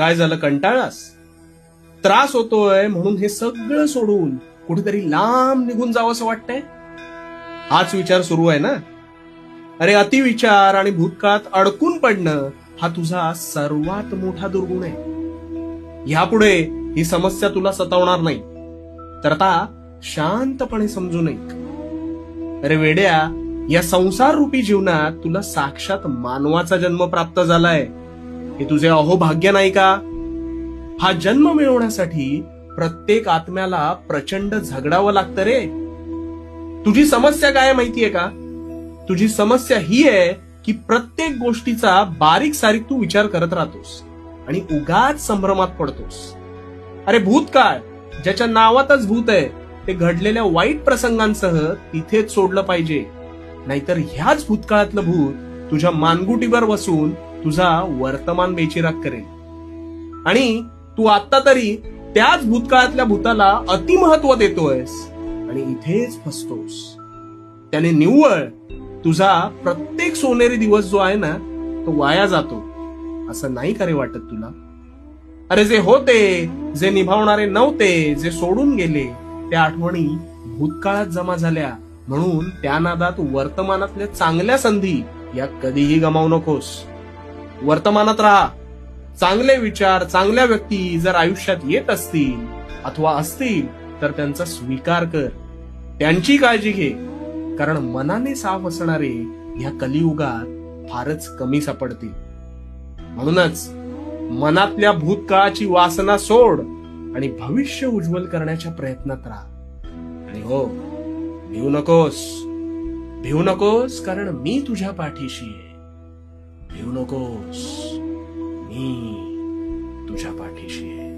काय झालं कंटाळास? त्रास होतोय म्हणून हे सगळं सोडून कुठेतरी लांब निघून जावं असं वाटतंय? हाच विचार सुरू आहे ना? अरे अतिविचार आणि भूतकाळात अडकून पडणं हा तुझा सर्वात मोठा दुर्गुण आहे. ह्यापुढे ही समस्या तुला सतावणार नाही. तर आता शांतपणे समजू नये अरे वेड्या या संसार रूपी जीवनात तुला साक्षात मानवाचा जन्म प्राप्त झालाय. हे तुझे अहोभाग्य नाही का? हा जन्म मिळवण्यासाठी प्रत्येक आत्म्याला प्रचंड झगडावं लागतं रे. तुझी समस्या काय माहितीये का? तुझी समस्या ही आहे की प्रत्येक गोष्टीचा बारीक सारीक तू विचार करत राहतोस आणि उगाच संभ्रमात पडतोस. अरे भूतकाळ ज्याच्या नावातच भूत आहे ते घडलेल्या वाईट प्रसंगांसह तिथेच सोडलं पाहिजे. नाहीतर ह्याच भूतकाळातलं भूत तुझ्या मानगुटीवर बसून तुझा वर्तमान बेचिराग करेल. आणि तू आता तरी त्याच भूतकाळातल्या भूताला अतिमहत्व देतोयस आणि इथेच फसतोस. त्याने निव्वळ तुझा प्रत्येक सोनेरी दिवस जो आहे ना तो वाया जातो. असं नाही करे वाटत तुला? अरे जे होते जे निभावणारे नव्हते जे सोडून गेले त्या आठवणी भूतकाळात जमा झाल्या. म्हणून त्या नादात वर्तमानातल्या चांगल्या संधी या कधीही गमावू नकोस. वर्तमानात राहा. चांगले विचार चांगल्या व्यक्ती जर आयुष्यात येत असतील अथवा असतील तर त्यांचा स्वीकार कर. त्यांची काळजी घे. कारण मनाने साफ असणारे ह्या कलियुगात फारच कमी सापडतील. म्हणूनच मनातल्या भूतकाळाची वासना सोड आणि भविष्य उज्ज्वल करण्याच्या प्रयत्नात राहा. आणि हो भिवू नकोस. भिवू नकोस कारण मी तुझ्या पाठीशी आहे. भिवू नकोस मी तुझ्या पाठीशी आहे